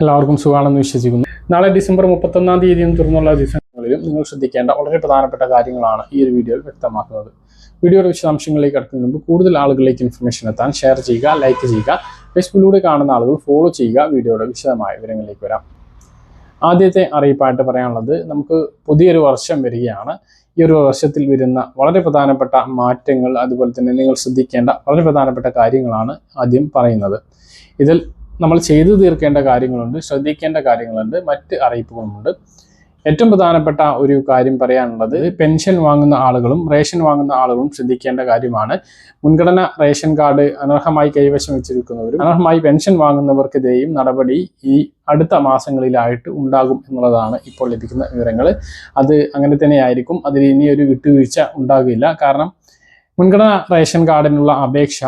എല്ലാവർക്കും സുഖമാണെന്ന് വിശ്വസിക്കുന്നു. നാളെ ഡിസംബർ മുപ്പത്തൊന്നാം തീയതി തുറന്നുള്ള ദിവസങ്ങളിലും നിങ്ങൾ ശ്രദ്ധിക്കേണ്ട വളരെ പ്രധാനപ്പെട്ട കാര്യങ്ങളാണ് ഈ ഒരു വീഡിയോയിൽ വ്യക്തമാക്കുന്നത്. വീഡിയോയുടെ വിശദാംശങ്ങളിലേക്ക് കടക്കുന്നതിന് മുമ്പ് കൂടുതൽ ആളുകളിലേക്ക് ഇൻഫർമേഷൻ എത്താൻ ഷെയർ ചെയ്യുക ലൈക്ക് ചെയ്യുക ഫേസ്ബുക്കിലൂടെ കാണുന്ന ആളുകൾ ഫോളോ ചെയ്യുക വീഡിയോയുടെ വിശദമായ വിവരങ്ങളിലേക്ക് വരാം. ആദ്യത്തെ അറിയിപ്പായിട്ട് പറയാനുള്ളത് നമുക്ക് പുതിയൊരു വർഷം വരികയാണ്. ഈ ഒരു വർഷത്തിൽ വരുന്ന വളരെ പ്രധാനപ്പെട്ട മാറ്റങ്ങൾ അതുപോലെ തന്നെ നിങ്ങൾ ശ്രദ്ധിക്കേണ്ട വളരെ പ്രധാനപ്പെട്ട കാര്യങ്ങളാണ് ആദ്യം പറയുന്നത്. ഇതിൽ നമ്മൾ ചെയ്തു തീർക്കേണ്ട കാര്യങ്ങളുണ്ട് ശ്രദ്ധിക്കേണ്ട കാര്യങ്ങളുണ്ട് മറ്റ് അറിയിപ്പുകളുമുണ്ട്. ഏറ്റവും പ്രധാനപ്പെട്ട ഒരു കാര്യം പറയാനുള്ളത് പെൻഷൻ വാങ്ങുന്ന ആളുകളും റേഷൻ വാങ്ങുന്ന ആളുകളും ശ്രദ്ധിക്കേണ്ട കാര്യമാണ്. മുൻഗണന റേഷൻ കാർഡ് അനർഹമായി കൈവശം വെച്ചിരിക്കുന്നവരും അനർഹമായി പെൻഷൻ വാങ്ങുന്നവർക്കെതിരെയും നടപടി ഈ അടുത്ത മാസങ്ങളിലായിട്ട് ഉണ്ടാകും എന്നുള്ളതാണ് ഇപ്പോൾ ലഭിക്കുന്ന വിവരങ്ങൾ. അത് അങ്ങനെ തന്നെയായിരിക്കും. അതിൽ ഇനി ഒരു വിട്ടുവീഴ്ച ഉണ്ടാകില്ല. കാരണം മുൻഗണന റേഷൻ കാർഡിനുള്ള അപേക്ഷ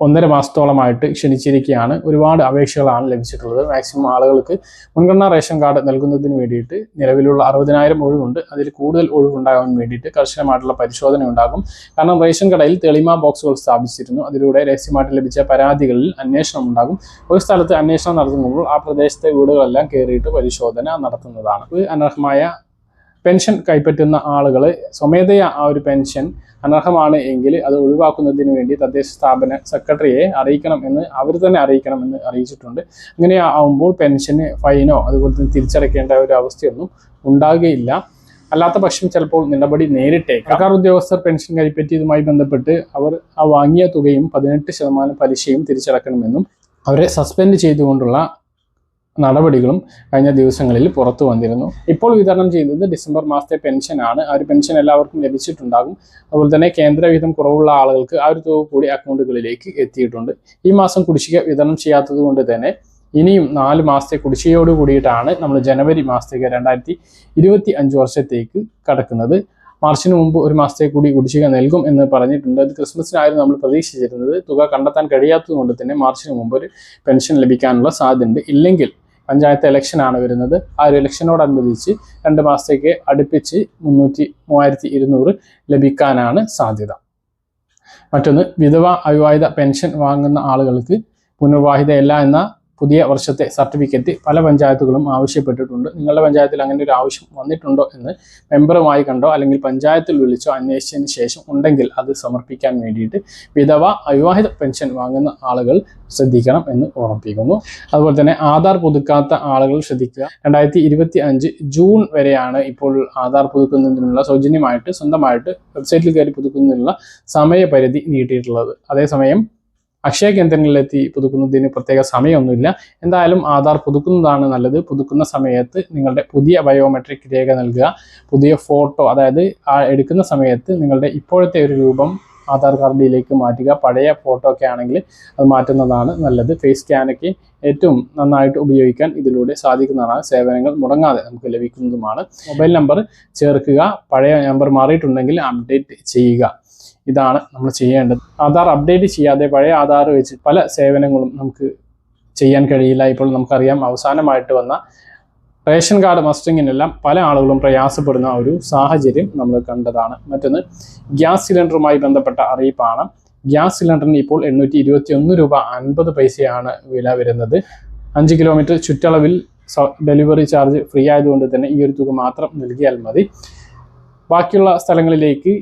ഒന്നര മാസത്തോളമായിട്ട് ക്ഷണിച്ചിരിക്കുകയാണ്. ഒരുപാട് അപേക്ഷകളാണ് ലഭിച്ചിട്ടുള്ളത്. മാക്സിമം ആളുകൾക്ക് മുൻഗണനാ റേഷൻ കാർഡ് നൽകുന്നതിന് വേണ്ടിയിട്ട് നിലവിലുള്ള അറുപതിനായിരം ഒഴിവുണ്ട്. അതിൽ കൂടുതൽ ഒഴിവുണ്ടാകാൻ വേണ്ടിയിട്ട് കർശനമായിട്ടുള്ള പരിശോധന ഉണ്ടാകും. കാരണം റേഷൻ കടയിൽ തെളിമ ബോക്സുകൾ സ്ഥാപിച്ചിരുന്നു. അതിലൂടെ രഹസ്യമായിട്ട് ലഭിച്ച പരാതികളിൽ അന്വേഷണം ഉണ്ടാകും. ഒരു സ്ഥലത്ത് അന്വേഷണം നടത്തുമ്പോൾ ആ പ്രദേശത്തെ വീടുകളെല്ലാം കയറിയിട്ട് പരിശോധന നടത്തുന്നതാണ്. അനർഹമായ പെൻഷൻ കൈപ്പറ്റുന്ന ആളുകൾ സ്വമേധയാ ആ ഒരു പെൻഷൻ അനർഹമാണ് എങ്കിൽ അത് ഒഴിവാക്കുന്നതിന് വേണ്ടി തദ്ദേശ സ്ഥാപന സെക്രട്ടറിയെ അറിയിക്കണം എന്ന് അവർ തന്നെ അറിയിക്കണം എന്ന് അറിയിച്ചിട്ടുണ്ട്. അങ്ങനെ ആവുമ്പോൾ പെൻഷന് ഫൈനോ അതുപോലെ തന്നെ തിരിച്ചടയ്ക്കേണ്ട ഒരു അവസ്ഥയൊന്നും ഉണ്ടാകുകയില്ല. അല്ലാത്ത പക്ഷം ചിലപ്പോൾ നടപടി നേരിട്ടേക്കാം. സർക്കാർ ഉദ്യോഗസ്ഥർ പെൻഷൻ കൈപ്പറ്റിയതുമായി ബന്ധപ്പെട്ട് അവർ ആ വാങ്ങിയ തുകയും പതിനെട്ട് ശതമാനം പലിശയും തിരിച്ചടക്കണമെന്നും അവരെ സസ്പെൻഡ് ചെയ്തുകൊണ്ടുള്ള നടപടികളും കഴിഞ്ഞ ദിവസങ്ങളിൽ പുറത്തു വന്നിരുന്നു. ഇപ്പോൾ വിതരണം ചെയ്യുന്നത് ഡിസംബർ മാസത്തെ പെൻഷനാണ് ആ ഒരു പെൻഷൻ എല്ലാവർക്കും ലഭിച്ചിട്ടുണ്ടാകും. അതുപോലെ തന്നെ കേന്ദ്രവിഹിതം കുറവുള്ള ആളുകൾക്ക് ആ ഒരു തുക കൂടി അക്കൗണ്ടുകളിലേക്ക് എത്തിയിട്ടുണ്ട്. ഈ മാസം കുടിശ്ശിക വിതരണം ചെയ്യാത്തത് കൊണ്ട് തന്നെ ഇനിയും നാല് മാസത്തെ കുടിശ്ശികയോട് കൂടിയിട്ടാണ് നമ്മൾ ജനുവരി മാസത്തേക്ക് രണ്ടായിരത്തി ഇരുപത്തി അഞ്ച് വർഷത്തേക്ക് കടക്കുന്നത്. മാർച്ചിന് മുമ്പ് ഒരു മാസത്തെ കൂടി കുടിശ്ശിക നൽകും എന്ന് പറഞ്ഞിട്ടുണ്ട്. അത് ക്രിസ്മസിനായിരുന്നു നമ്മൾ പ്രതീക്ഷിച്ചിരുന്നത്. തുക കണ്ടെത്താൻ കഴിയാത്തതുകൊണ്ട് തന്നെ മാർച്ചിന് മുമ്പ് ഒരു പെൻഷൻ ലഭിക്കാനുള്ള സാധ്യതയുണ്ട്. ഇല്ലെങ്കിൽ പഞ്ചായത്ത് ഇലക്ഷനാണ് വരുന്നത്. ആ ഒരു ഇലക്ഷനോടനുബന്ധിച്ച് രണ്ട് മാസത്തേക്ക് അടുപ്പിച്ച് മുന്നൂറ്റി മൂവായിരത്തി ഇരുന്നൂറ് ലഭിക്കാനാണ് സാധ്യത. മറ്റൊന്ന് വിധവ അവിവാഹിത പെൻഷൻ വാങ്ങുന്ന ആളുകൾക്ക് പുനർവാഹിതയല്ല എന്ന പുതിയ വർഷത്തെ സർട്ടിഫിക്കറ്റ് പല പഞ്ചായത്തുകളും ആവശ്യപ്പെട്ടിട്ടുണ്ട്. നിങ്ങളുടെ പഞ്ചായത്തിൽ അങ്ങനെ ഒരു ആവശ്യം വന്നിട്ടുണ്ടോ എന്ന് മെമ്പറുമായി കണ്ടോ അല്ലെങ്കിൽ പഞ്ചായത്തിൽ വിളിച്ചോ അന്വേഷിച്ചതിന് ശേഷം ഉണ്ടെങ്കിൽ അത് സമർപ്പിക്കാൻ വേണ്ടിയിട്ട് വിധവ അവിവാഹിത പെൻഷൻ വാങ്ങുന്ന ആളുകൾ ശ്രദ്ധിക്കണം എന്ന് ഓർമ്മിപ്പിക്കുന്നു. അതുപോലെ തന്നെ ആധാർ പുതുക്കാത്ത ആളുകൾ ശ്രദ്ധിക്കുക. രണ്ടായിരത്തി ജൂൺ വരെയാണ് ഇപ്പോൾ ആധാർ പുതുക്കുന്നതിനുള്ള സൗജന്യമായിട്ട് സ്വന്തമായിട്ട് വെബ്സൈറ്റിൽ കയറി പുതുക്കുന്നതിനുള്ള സമയപരിധി നീട്ടിയിട്ടുള്ളത്. അതേസമയം അക്ഷയ കേന്ദ്രങ്ങളിലെത്തി പുതുക്കുന്നതിന് പ്രത്യേക സമയമൊന്നുമില്ല. എന്തായാലും ആധാർ പുതുക്കുന്നതാണ് നല്ലത്. പുതുക്കുന്ന സമയത്ത് നിങ്ങളുടെ പുതിയ ബയോമെട്രിക് രേഖ നൽകുക. പുതിയ ഫോട്ടോ അതായത് എടുക്കുന്ന സമയത്ത് നിങ്ങളുടെ ഇപ്പോഴത്തെ ഒരു രൂപം ആധാർ കാർഡിലേക്ക് മാറ്റുക. പഴയ ഫോട്ടോ ഒക്കെ ആണെങ്കിൽ അത് മാറ്റുന്നതാണ് നല്ലത്. ഫേസ് സ്കാനൊക്കെ ഏറ്റവും നന്നായിട്ട് ഉപയോഗിക്കാൻ ഇതിലൂടെ സാധിക്കുന്നതാണ്. സേവനങ്ങൾ മുടങ്ങാതെ നമുക്ക് ലഭിക്കുന്നതുമാണ്. മൊബൈൽ നമ്പർ ചേർക്കുക. പഴയ നമ്പർ മാറിയിട്ടുണ്ടെങ്കിൽ അപ്ഡേറ്റ് ചെയ്യുക. ഇതാണ് നമ്മൾ ചെയ്യേണ്ടത്. ആധാർ അപ്ഡേറ്റ് ചെയ്യാതെ പഴയ ആധാർ വെച്ച് പല സേവനങ്ങളും നമുക്ക് ചെയ്യാൻ കഴിയില്ല. ഇപ്പോൾ നമുക്കറിയാം അവസാനമായിട്ട് വന്ന റേഷൻ കാർഡ് മസ്റ്ററിങ്ങിനെല്ലാം പല ആളുകളും പ്രയാസപ്പെടുന്ന ഒരു സാഹചര്യം നമ്മൾ കണ്ടതാണ്. മറ്റൊന്ന് ഗ്യാസ് സിലിണ്ടറുമായി ബന്ധപ്പെട്ട അറിയിപ്പാണ്. ഗ്യാസ് സിലിണ്ടറിന് ഇപ്പോൾ എണ്ണൂറ്റി ഇരുപത്തി ഒന്ന് രൂപ അൻപത് പൈസയാണ് വില വരുന്നത്. അഞ്ച് കിലോമീറ്റർ ചുറ്റളവിൽ ഡെലിവറി ചാർജ് ഫ്രീ ആയതുകൊണ്ട് തന്നെ ഈ ഒരു തുക മാത്രം നൽകിയാൽ മതി. ബാക്കിയുള്ള സ്ഥലങ്ങളിലേക്ക്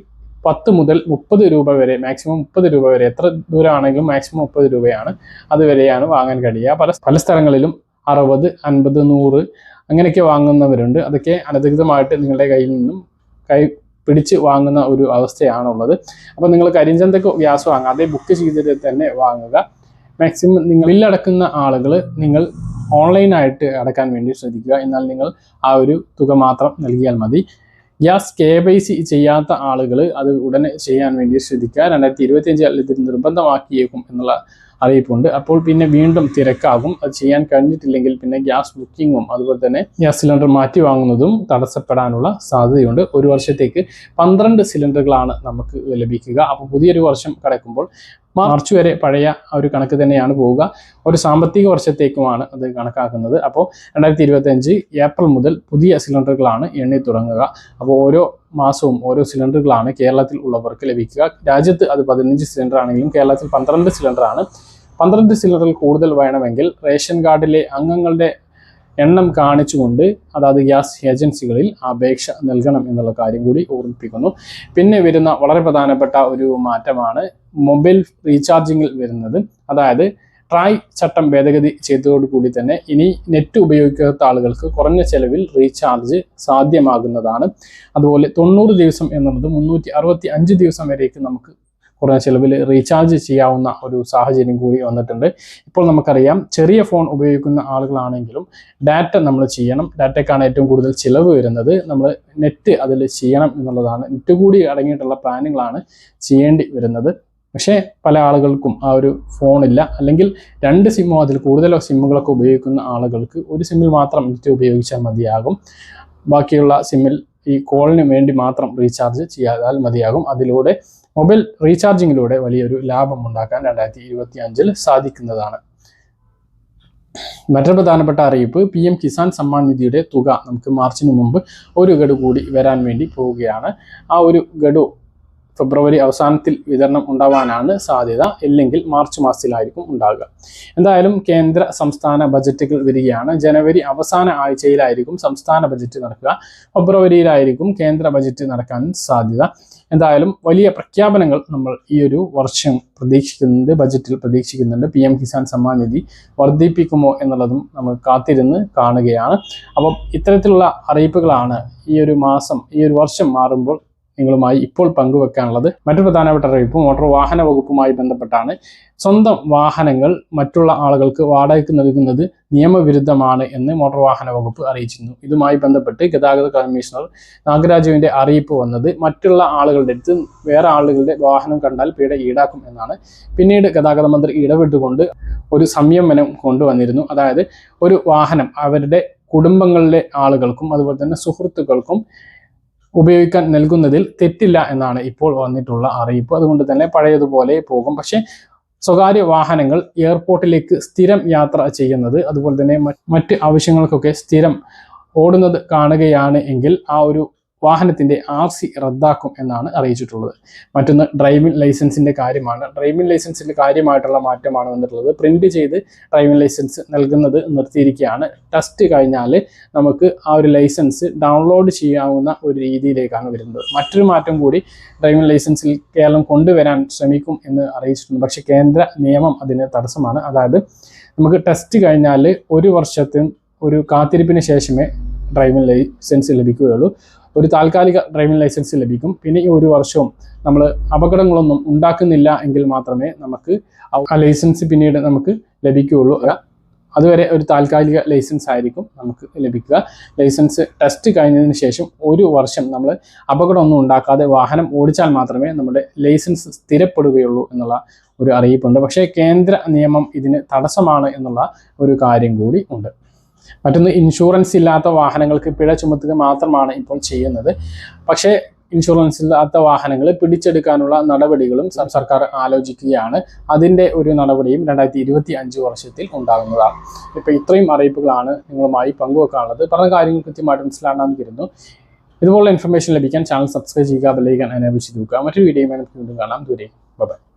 പത്ത് മുതൽ മുപ്പത് രൂപ വരെ മാക്സിമം മുപ്പത് രൂപ വരെ എത്ര ദൂരമാണെങ്കിലും മാക്സിമം മുപ്പത് രൂപയാണ് അതുവരെയാണ് വാങ്ങാൻ കഴിയുക. പല പല സ്ഥലങ്ങളിലും അറുപത് അൻപത് നൂറ് അങ്ങനെയൊക്കെ വാങ്ങുന്നവരുണ്ട്. അതൊക്കെ അനധികൃതമായിട്ട് നിങ്ങളുടെ കയ്യിൽ നിന്നും കൈ പിടിച്ച് വാങ്ങുന്ന ഒരു അവസ്ഥയാണുള്ളത്. അപ്പോൾ നിങ്ങൾ കരിഞ്ചന്തക്ക് ഗ്യാസ് വാങ്ങാതെ ബുക്ക് ചെയ്തിട്ട് തന്നെ വാങ്ങുക. മാക്സിമം നിങ്ങൾ ബില്ലടക്കുന്ന ആളുകൾ നിങ്ങൾ ഓൺലൈനായിട്ട് അടക്കാൻ വേണ്ടി ശ്രദ്ധിക്കുക. എന്നാൽ നിങ്ങൾ ആ ഒരു തുക മാത്രം നൽകിയാൽ മതി. ഗ്യാസ് കെ സി ചെയ്യാത്ത ആളുകൾ അത് ഉടനെ ചെയ്യാൻ വേണ്ടി ശ്രദ്ധിക്കുക. രണ്ടായിരത്തി ഇരുപത്തിയഞ്ചിൽ ഇത് നിർബന്ധമാക്കിയേക്കും എന്നുള്ള അറിയിപ്പുണ്ട്. അപ്പോൾ പിന്നെ വീണ്ടും തിരക്കാകും. അത് ചെയ്യാൻ കഴിഞ്ഞിട്ടില്ലെങ്കിൽ പിന്നെ ഗ്യാസ് ബുക്കിങ്ങും അതുപോലെ തന്നെ ഗ്യാസ് സിലിണ്ടർ മാറ്റി വാങ്ങുന്നതും തടസ്സപ്പെടാനുള്ള സാധ്യതയുണ്ട്. ഒരു വർഷത്തേക്ക് പന്ത്രണ്ട് സിലിണ്ടറുകളാണ് നമുക്ക് ലഭിക്കുക. അപ്പോൾ പുതിയൊരു വർഷം കടക്കുമ്പോൾ മാർച്ച് വരെ പഴയ ഒരു കണക്ക് തന്നെയാണ് പോവുക. ഒരു സാമ്പത്തിക വർഷത്തേക്കുമാണ് അത് കണക്കാക്കുന്നത്. അപ്പോൾ രണ്ടായിരത്തി ഇരുപത്തഞ്ച് ഏപ്രിൽ മുതൽ പുതിയ സിലിണ്ടറുകളാണ് എണ്ണി തുടങ്ങുക. അപ്പോൾ ഓരോ മാസവും ഓരോ സിലിണ്ടറുകളാണ് കേരളത്തിൽ ഉള്ളവർക്ക് ലഭിക്കുക. രാജ്യത്ത് അത് പതിനഞ്ച് സിലിണ്ടർ ആണെങ്കിലും കേരളത്തിൽ പന്ത്രണ്ട് സിലിണ്ടറാണ്. പന്ത്രണ്ട് സിലിണ്ടറിൽ കൂടുതൽ വേണമെങ്കിൽ റേഷൻ കാർഡിലെ അംഗങ്ങളുടെ എണ്ണം കാണിച്ചുകൊണ്ട് അതാത് ഗ്യാസ് ഏജൻസികളിൽ അപേക്ഷ നൽകണം എന്നുള്ള കാര്യം കൂടി ഓർമ്മിപ്പിക്കുന്നു. പിന്നെ വരുന്ന വളരെ പ്രധാനപ്പെട്ട ഒരു മാറ്റമാണ് മൊബൈൽ റീചാർജിങ്ങിൽ വരുന്നത്. അതായത് ട്രായ് ചട്ടം ഭേദഗതി ചെയ്തതോടുകൂടി തന്നെ ഇനി നെറ്റ് ഉപയോഗിക്കാത്ത ആളുകൾക്ക് കുറഞ്ഞ ചെലവിൽ റീചാർജ് സാധ്യമാകുന്നതാണ്. അതുപോലെ തൊണ്ണൂറ് ദിവസം എന്നുള്ളത് മുന്നൂറ്റി ദിവസം വരേക്ക് നമുക്ക് കുറഞ്ഞ ചിലവിൽ റീചാർജ് ചെയ്യാവുന്ന ഒരു സാഹചര്യം കൂടി വന്നിട്ടുണ്ട്. ഇപ്പോൾ നമുക്കറിയാം ചെറിയ ഫോൺ ഉപയോഗിക്കുന്ന ആളുകളാണെങ്കിലും ഡാറ്റ നമ്മൾ ചെയ്യണം. ഡാറ്റയ്ക്കാണ് ഏറ്റവും കൂടുതൽ ചിലവ് വരുന്നത്. നമ്മൾ നെറ്റ് അതിൽ ചെയ്യണം എന്നുള്ളതാണ്. നെറ്റ് കൂടി അടങ്ങിയിട്ടുള്ള പ്ലാനുകളാണ് ചെയ്യേണ്ടി വരുന്നത്. പക്ഷേ പല ആളുകൾക്കും ആ ഒരു ഫോണില്ല അല്ലെങ്കിൽ രണ്ട് സിമ്മോ അതിൽ കൂടുതലോ സിമ്മുകളൊക്കെ ഉപയോഗിക്കുന്ന ആളുകൾക്ക് ഒരു സിമ്മിൽ മാത്രം നെറ്റ് ഉപയോഗിച്ചാൽ മതിയാകും. ബാക്കിയുള്ള സിമ്മിൽ ഈ കോളിന് വേണ്ടി മാത്രം റീചാർജ് ചെയ്യാതാൽ മതിയാകും. അതിലൂടെ മൊബൈൽ റീചാർജിങ്ങിലൂടെ വലിയൊരു ലാഭം ഉണ്ടാക്കാൻ രണ്ടായിരത്തി ഇരുപത്തി അഞ്ചിൽ സാധിക്കുന്നതാണ്. മറ്റൊരു പ്രധാനപ്പെട്ട അറിയിപ്പ് പി എം കിസാൻ സമ്മാൻ നിധിയുടെ തുക നമുക്ക് മാർച്ചിന് മുമ്പ് ഒരു ഗഡു കൂടി വരാൻ വേണ്ടി പോവുകയാണ്. ആ ഒരു ഗഡു ഫെബ്രുവരി അവസാനത്തിൽ വിതരണം ഉണ്ടാവാനാണ് സാധ്യത. ഇല്ലെങ്കിൽ മാർച്ച് മാസത്തിലായിരിക്കും ഉണ്ടാകുക എന്തായാലും കേന്ദ്ര സംസ്ഥാന ബജറ്റുകൾ വരികയാണ്. ജനുവരി അവസാന ആഴ്ചയിലായിരിക്കും സംസ്ഥാന ബജറ്റ് നടക്കുക. ഫെബ്രുവരിയിലായിരിക്കും കേന്ദ്ര ബജറ്റ് നടക്കാൻ സാധ്യത. എന്തായാലും വലിയ പ്രഖ്യാപനങ്ങൾ നമ്മൾ ഈ ഒരു വർഷം പ്രതീക്ഷിക്കുന്നുണ്ട് ബജറ്റിൽ പ്രതീക്ഷിക്കുന്നുണ്ട്. പി എം കിസാൻ സമ്മാൻ നിധി വർദ്ധിപ്പിക്കുമോ എന്നുള്ളതും നമ്മൾ കാത്തിരുന്ന് കാണുകയാണ്. അപ്പം ഇത്തരത്തിലുള്ള അറിയിപ്പുകളാണ് ഈ ഒരു മാസം ഈ ഒരു വർഷം മാറുമ്പോൾ നിങ്ങളുമായി ഇപ്പോൾ പങ്കുവെക്കാനുള്ളത്. മറ്റു പ്രധാനപ്പെട്ട അറിയിപ്പ് മോട്ടോർ വാഹന വകുപ്പുമായി ബന്ധപ്പെട്ടാണ്. സ്വന്തം വാഹനങ്ങൾ മറ്റുള്ള ആളുകൾക്ക് വാടകയ്ക്ക് നൽകുന്നത് നിയമവിരുദ്ധമാണ് എന്ന് മോട്ടോർ വാഹന വകുപ്പ് അറിയിച്ചിരുന്നു. ഇതുമായി ബന്ധപ്പെട്ട് ഗതാഗത കമ്മീഷണർ നാഗരാജുവിന്റെ അറിയിപ്പ് വന്നത് മറ്റുള്ള ആളുകളുടെ അടുത്ത് വേറെ ആളുകളുടെ വാഹനം കണ്ടാൽ പിഴ ഈടാക്കും എന്നാണ്. പിന്നീട് ഗതാഗത മന്ത്രി ഇടപെട്ടുകൊണ്ട് ഒരു സംയമനം കൊണ്ടുവന്നിരുന്നു. അതായത് ഒരു വാഹനം അവരുടെ കുടുംബങ്ങളിലെ ആളുകൾക്കും അതുപോലെ തന്നെ സുഹൃത്തുക്കൾക്കും ഉപയോഗിക്കാൻ നൽകുന്നതിൽ തെറ്റില്ല എന്നാണ് ഇപ്പോൾ വന്നിട്ടുള്ള അറിയിപ്പ്. അതുകൊണ്ട് തന്നെ പഴയതുപോലെ പോകും. പക്ഷേ സ്വകാര്യ വാഹനങ്ങൾ എയർപോർട്ടിലേക്ക് സ്ഥിരം യാത്ര ചെയ്യുന്നത് അതുപോലെ തന്നെ മറ്റ് ആവശ്യങ്ങൾക്കൊക്കെ സ്ഥിരം ഓടുന്നത് കാണുകയാണ് എങ്കിൽ ആ ഒരു വാഹനത്തിന്റെ ആർ സി റദ്ദാക്കും എന്നാണ് അറിയിച്ചിട്ടുള്ളത്. മറ്റൊന്ന് ഡ്രൈവിംഗ് ലൈസൻസിന്റെ കാര്യമാണ്. ഡ്രൈവിംഗ് ലൈസൻസിന്റെ കാര്യമായിട്ടുള്ള മാറ്റമാണ് വന്നിട്ടുള്ളത്. പ്രിന്റ് ചെയ്ത് ഡ്രൈവിംഗ് ലൈസൻസ് നൽകുന്നത് നിർത്തിയിരിക്കുകയാണ്. ടെസ്റ്റ് കഴിഞ്ഞാൽ നമുക്ക് ആ ഒരു ലൈസൻസ് ഡൗൺലോഡ് ചെയ്യാവുന്ന ഒരു രീതിയിലേക്കാണ് വരുന്നത്. മറ്റൊരു മാറ്റം കൂടി ഡ്രൈവിംഗ് ലൈസൻസിൽ കേരളം കൊണ്ടുവരാൻ ശ്രമിക്കും എന്ന് അറിയിച്ചിട്ടുണ്ട്. പക്ഷേ കേന്ദ്ര നിയമം അതിന് തടസ്സമാണ്. അതായത് നമുക്ക് ടെസ്റ്റ് കഴിഞ്ഞാൽ ഒരു വർഷത്തിന് ഒരു കാത്തിരിപ്പിന് ശേഷമേ ഡ്രൈവിംഗ് ലൈസൻസ് ലഭിക്കുകയുള്ളൂ. ഒരു താൽക്കാലിക ഡ്രൈവിംഗ് ലൈസൻസ് ലഭിക്കും. പിന്നെ ഈ ഒരു വർഷവും നമ്മൾ അപകടങ്ങളൊന്നും ഉണ്ടാക്കുന്നില്ല എങ്കിൽ മാത്രമേ നമുക്ക് ആ ലൈസൻസ് പിന്നീട് നമുക്ക് ലഭിക്കുകയുള്ളൂ. അതുവരെ ഒരു താൽക്കാലിക ലൈസൻസ് ആയിരിക്കും നമുക്ക് ലഭിക്കുക. ലൈസൻസ് ടെസ്റ്റ് കഴിഞ്ഞതിന് ശേഷം ഒരു വർഷം നമ്മൾ അപകടമൊന്നും ഉണ്ടാക്കാതെ വാഹനം ഓടിച്ചാൽ മാത്രമേ നമ്മുടെ ലൈസൻസ് സ്ഥിരപ്പെടുകയുള്ളൂ എന്നുള്ള ഒരു അറിയിപ്പുണ്ട്. പക്ഷേ കേന്ദ്ര നിയമം ഇതിന് തടസ്സമാണ് എന്നുള്ള ഒരു കാര്യം കൂടി ഉണ്ട്. മറ്റൊന്ന് ഇൻഷുറൻസ് ഇല്ലാത്ത വാഹനങ്ങൾക്ക് പിഴ ചുമത്തുക മാത്രമാണ് ഇപ്പോൾ ചെയ്യുന്നത്. പക്ഷേ ഇൻഷുറൻസ് ഇല്ലാത്ത വാഹനങ്ങൾ പിടിച്ചെടുക്കാനുള്ള നടപടികളും സർക്കാർ ആലോചിക്കുകയാണ്. അതിന്റെ ഒരു നടപടിയും രണ്ടായിരത്തി ഇരുപത്തി അഞ്ച് വർഷത്തിൽ ഉണ്ടാകുന്നതാണ്. ഇപ്പോൾ ഇത്രയും അറിയിപ്പുകളാണ് നിങ്ങളുമായി പങ്കുവെക്കാനുള്ളത്. പറഞ്ഞ കാര്യങ്ങൾ കൃത്യമായിട്ട് മനസ്സിലാണെന്ന് കരുതുന്നു. ഇതുപോലുള്ള ഇൻഫർമേഷൻ ലഭിക്കാൻ ചാനൽ സബ്സ്ക്രൈബ് ചെയ്യുക ബെല്ലൈക്കൻ എനേബിൾ വെക്കുക മറ്റൊരു വീഡിയോയുമായി നമുക്ക് വീണ്ടും കാണാം. ദൂരെ ബൈ